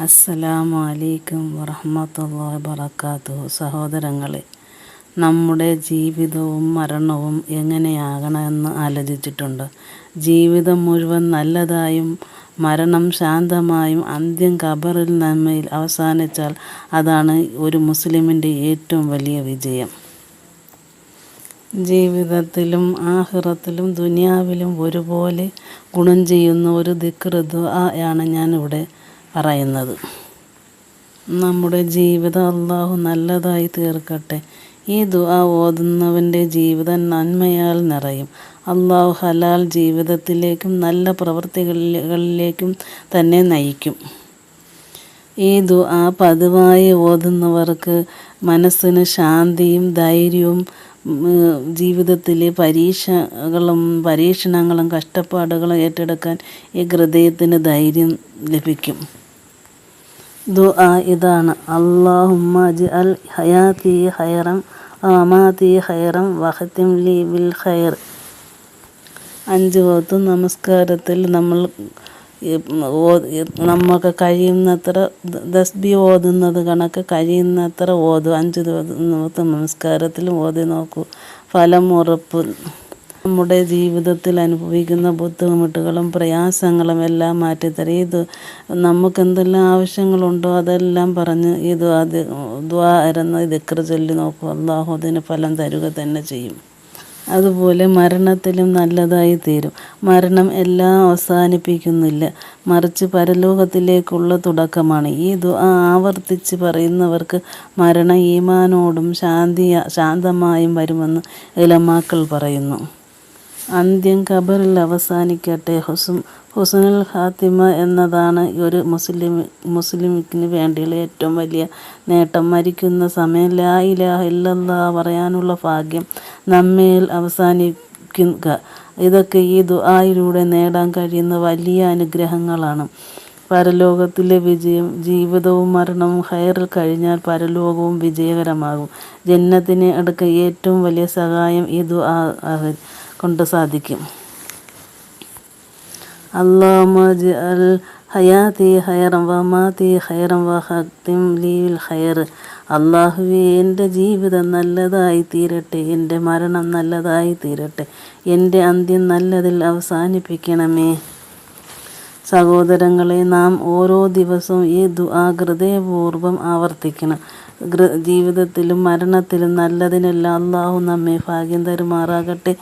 അസ്സലാമു അലൈക്കും വറഹ്മത്തുള്ളാഹി വബറകാതുഹു. സഹോദരങ്ങളെ നമ്മുടെ ജീവിതവും മരണവും എങ്ങനെയാകണമെന്ന് ആലോചിച്ചിട്ടുണ്ട്. ജീവിതം മുഴുവൻ നല്ലതായും മരണം ശാന്തമായും അന്ത്യം ഖബറിൽ നന്മയിൽ അവസാനിച്ചാൽ അതാണ് ഒരു മുസ്ലിമിന്റെ ഏറ്റവും വലിയ വിജയം. ജീവിതത്തിലും ആഹ്റത്തിലും ദുനിയാവിലും ഒരുപോലെ ഗുണം ചെയ്യുന്ന ഒരു ദിക്റ് ദുആയാണ് ഞാനിവിടെ പറയുന്നത്. നമ്മുടെ ജീവിതം അള്ളാഹു നല്ലതായി തീർക്കട്ടെ. ഈ ദുആ ഓതുന്നവന്റെ ജീവിതം നന്മയാൽ നിറയും. അള്ളാഹു ഹലാൽ ജീവിതത്തിലേക്കും നല്ല പ്രവൃത്തികളിലേക്കും തന്നെ നയിക്കും. ഈ ദുആ പതിവായി ഓതുന്നവർക്ക് മനസ്സിന് ശാന്തിയും ധൈര്യവും ജീവിതത്തിലെ പരീക്ഷകളും പരീക്ഷണങ്ങളും കഷ്ടപ്പാടുകളും ഏറ്റെടുക്കാൻ ഈ ഹൃദയത്തിന് ധൈര്യം ലഭിക്കും. ദുആ ഇതാണ്. അള്ളാഹുമ്മ അൽ ഹയാതി ഹൈറം അമാതി ഹൈറം വഹത്തിം ലി ബിൽ ഖൈർ. അഞ്ച് വക്തും നമസ്കാരത്തിൽ നമ്മൾ നമുക്ക് കഴിയുന്നത്ര ദസ്ബി ഓതുന്നത് കണക്ക് കഴിയുന്നത്ര ഓതും. അഞ്ച് ദിവസം നമസ്കാരത്തിലും ഓതി നോക്കൂ. ഫലം ഉറപ്പ് നമ്മുടെ ജീവിതത്തിൽ അനുഭവിക്കുന്ന ബുദ്ധിമുട്ടുകളും പ്രയാസങ്ങളും എല്ലാം മാറ്റിത്തരും. ഇത് നമുക്ക് എന്തെല്ലാം ആവശ്യങ്ങളുണ്ടോ അതെല്ലാം പറഞ്ഞ് ഇത് അത് ദ്വാരുന്ന ഇതിക്ര ചൊല്ലി നോക്കും. അള്ളാഹു അതിന് ഫലം തരുക തന്നെ ചെയ്യും. അതുപോലെ മരണത്തിലും നല്ലതായി തീരും. മരണം എല്ലാം അവസാനിപ്പിക്കുന്നില്ല. മറിച്ച് പരലോകത്തിലേക്കുള്ള തുടക്കമാണ്. ഈ ആവർത്തിച്ച് പറയുന്നവർക്ക് മരണം ഈമാനോടും ശാന്തി ശാന്തമായും വരുമെന്ന് ഇലമാക്കൾ പറയുന്നു. അന്ത്യം ഖബറിൽ അവസാനിക്കട്ടെ. ഹുസ് ഹുസനുൽ ഖാത്തിമ എന്നതാണ് ഒരു മുസ്ലിം മുസ്ലിമിന് വേണ്ടിയുള്ള ഏറ്റവും വലിയ നേട്ടം. മരിക്കുന്ന സമയം ലാ ഇലാഹ ഇല്ലല്ലാ പറയാനുള്ള ഭാഗ്യം നമ്മയിൽ അവസാനിക്കുക ഇതൊക്കെ ഈ ദുആയിലൂടെ നേടാൻ കഴിയുന്ന വലിയ അനുഗ്രഹങ്ങളാണ്. പരലോകത്തിലെ വിജയം ജീവിതവും മരണവും ഹയറിൽ കഴിഞ്ഞാൽ പരലോകവും വിജയകരമാകും. ജന്നത്തിന് അടുക്ക ഏറ്റവും വലിയ സഹായം ഈ ദുആ കൊണ്ട് സാധിക്കും. അള്ളാഹുമ അൽ ലീൽ അള്ളാഹുവെ എന്റെ ജീവിതം നല്ലതായി തീരട്ടെ എന്റെ മരണം നല്ലതായി തീരട്ടെ എന്റെ അന്ത്യം നല്ലതിൽ അവസാനിപ്പിക്കണമേ. സഹോദരങ്ങളെ നാം ഓരോ ദിവസവും ഈ ദുആ ഹൃദയപൂർവം ആവർത്തിക്കണം. ജീവിതത്തിലും മരണത്തിലും നല്ലതിനെല്ലാം അള്ളാഹു നമ്മെ ഭാഗ്യം തരുമാറാകട്ടെ.